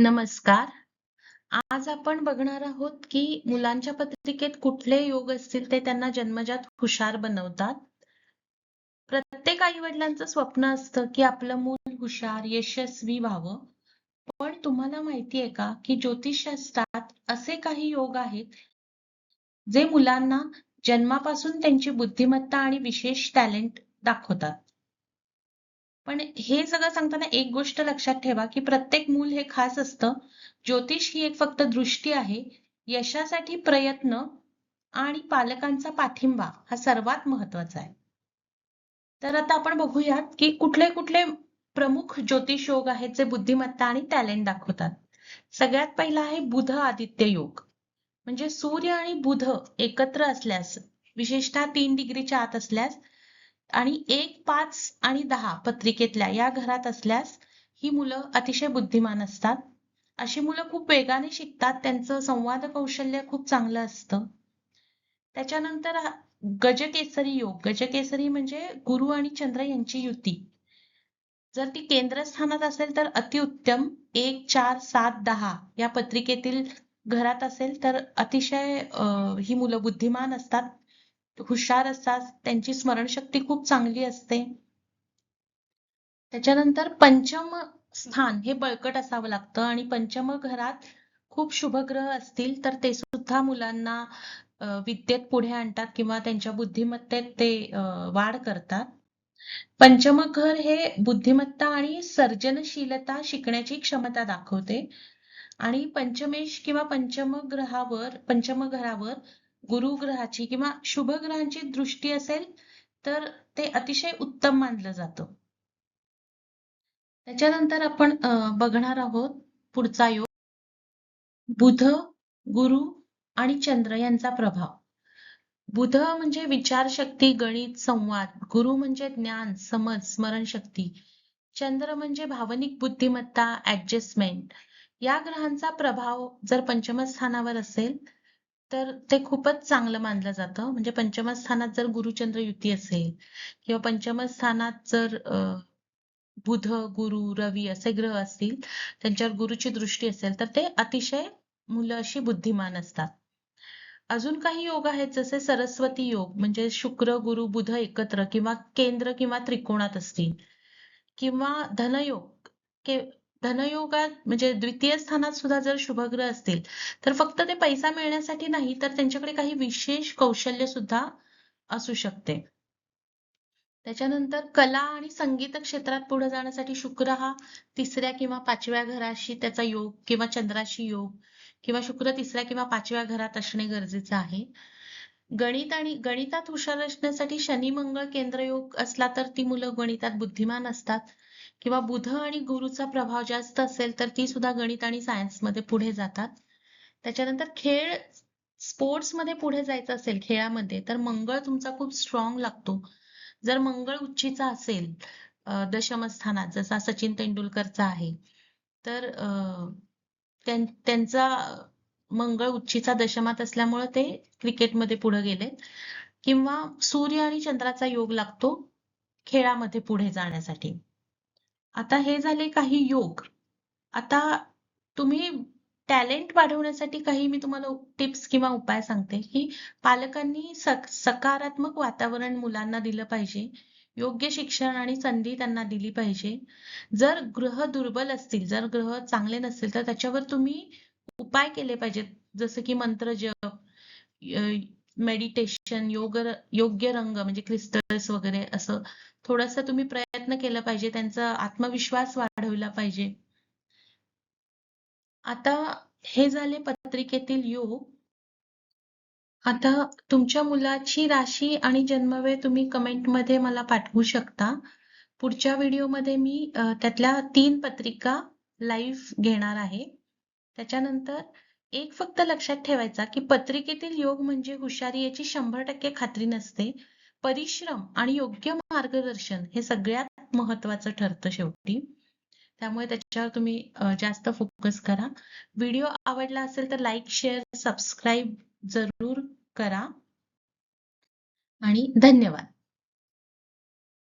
नमस्कार. आज आपण बघणार आहोत की मुलांच्या पत्रिकेत कुठले योग असतील ते त्यांना जन्मजात हुशार बनवतात. प्रत्येक आई-वडिलांचं स्वप्न असतं की आपलं मूल हुशार, यशस्वी व्हावं. पण तुम्हाला माहिती आहे का की ज्योतिषशास्त्रात असे काही योग आहेत, जे मुलांना जन्मापासून त्यांची बुद्धिमत्ता आणि विशेष टॅलेंट दाखवतात. पण हे सगळं सांगताना एक गोष्ट लक्षात ठेवा की प्रत्येक मूल हे खास असतं. ज्योतिष ही एक फक्त दृष्टी आहे. यशासाठी प्रयत्न आणि पालकांचा पाठिंबा हा सर्वात महत्त्वाचा आहे. तर आता आपण बघूयात की कुठले कुठले प्रमुख ज्योतिष योग आहेत जे बुद्धिमत्ता आणि टॅलेंट दाखवतात. सगळ्यात पहिला आहे बुध आदित्य योग. म्हणजे सूर्य आणि बुध एकत्र असल्यास विशेषतः तीन डिग्रीच्या आत असल्यास आणि एक पाच आणि दहा पत्रिकेतल्या या घरात असल्यास ही मुलं अतिशय बुद्धिमान असतात. अशी मुलं खूप वेगाने शिकतात. त्यांचं संवाद कौशल्य खूप चांगलं असतं. त्याच्यानंतर गजकेसरी योग. गजकेसरी म्हणजे गुरु आणि चंद्र यांची युती. जर ती केंद्रस्थानात असेल तर अतिउत्तम. एक, चार, सात, दहा या पत्रिकेतील घरात असेल तर अतिशय ही मुलं बुद्धिमान असतात. हुशार असतात. त्यांची स्मरणशक्ती खूप चांगली असते. त्याच्यानंतर पंचम स्थान हे बळकट असावं लागतं आणि पंचम घरात खूप शुभग्रह असतील तर ते सुद्धा मुलांना विद्येत पुढे आणतात किंवा त्यांच्या बुद्धिमत्तेत ते वाढ करतात. पंचम घर हे बुद्धिमत्ता आणि सर्जनशीलता शिकण्याची क्षमता दाखवते आणि पंचमेश किंवा पंचम ग्रहावर पंचम घरावर गुरुग्रहाची किंवा शुभग्रहांची दृष्टी असेल तर ते अतिशय उत्तम मानलं जातं. त्याच्यानंतर आपण बघणार आहोत पुढचा योग बुध, गुरु आणि चंद्र यांचा प्रभाव. बुध म्हणजे विचारशक्ती, गणित, संवाद. गुरु म्हणजे ज्ञान, समज, स्मरणशक्ती. चंद्र म्हणजे भावनिक बुद्धिमत्ता, ऍडजस्टमेंट. या ग्रहांचा प्रभाव जर पंचमस्थानावर असेल तर ते खूपच चांगलं मानलं जातं. म्हणजे पंचम स्थानात जर गुरुचंद्र युती असेल किंवा पंचम स्थानात जर बुध, गुरु, रवी असे ग्रह असतील, त्यांच्यावर गुरुची दृष्टी असेल तर ते अतिशय मुलं अशी बुद्धिमान असतात. अजून काही योग आहेत जसे सरस्वती योग म्हणजे शुक्र, गुरु, बुध एकत्र किंवा केंद्र किंवा त्रिकोणात असतील किंवा धनयोग धनयोगात म्हणजे द्वितीय स्थानात सुद्धा जर शुभग्रह असतील तर फक्त ते पैसा मिळण्यासाठी नाही तर त्यांच्याकडे काही विशेष कौशल्य सुद्धा असू शकते. त्याच्यानंतर कला आणि संगीत क्षेत्रात पुढे जाण्यासाठी शुक्र हा तिसऱ्या किंवा पाचव्या घराशी त्याचा योग किंवा चंद्राशी योग किंवा शुक्र तिसऱ्या किंवा पाचव्या घरात असणे गरजेचे आहे. गणित आणि गणितात हुशार असण्यासाठी शनी मंगळ केंद्र योग असला तर ती मुलं गणितात बुद्धिमान असतात. किंवा बुध आणि गुरुचा प्रभाव जास्त असेल तर ती सुद्धा गणित आणि सायन्समध्ये पुढे जातात. त्याच्यानंतर खेळ स्पोर्ट्समध्ये पुढे जायचं असेल खेळामध्ये तर मंगळ तुमचा खूप स्ट्रॉंग लागतो. जर मंगळ उच्चीचा असेल दशमस्थानात जसा सचिन तेंडुलकरचा आहे तर त्यांचा मंगळ उच्चीचा दशमात असल्यामुळे ते क्रिकेटमध्ये पुढे गेले किंवा सूर्य आणि चंद्राचा योग लागतो खेळामध्ये पुढे जाण्यासाठी. आता हे झाले काही योग. आता तुम्ही टॅलेंट वाढवण्यासाठी काही मी तुम्हाला टिप्स किंवा उपाय सांगते की पालकांनी सकारात्मक वातावरण मुलांना दिलं पाहिजे. योग्य शिक्षण आणि संधी त्यांना दिली पाहिजे. जर ग्रह दुर्बल असतील जर ग्रह चांगले नसतील तर त्याच्यावर तुम्ही उपाय केले पाहिजेत. जसं की मंत्र जप मेडिटेशन योग योग्य रंग म्हणजे क्रिस्टल्स वगैरे असं. थोडासा तुम्ही प्रयत्न केला पाहिजे त्यांचा आत्मविश्वास वाढवला पाहिजे. आता हे झाले पत्रिकेतील योग. आता तुमच्या मुलाची राशी आणि जन्मवेळ तुम्ही कमेंटमध्ये मला पाठवू शकता. पुढच्या व्हिडिओमध्ये मी त्यातल्या तीन पत्रिका लाईव्ह घेणार आहे. त्याच्यानंतर एक फक्त लक्षात ठेवायचा की पत्रिकेतील योग म्हणजे हुशारी याची शंभर टक्के खात्री नसते. परिश्रम आणि योग्य मार्गदर्शन हे सगळ्यात महत्वाचं ठरतं शेवटी. त्यामुळे त्याच्यावर तुम्ही जास्त फोकस करा. व्हिडिओ आवडला असेल तर लाईक शेअर सबस्क्राईब जरूर करा. आणि धन्यवाद.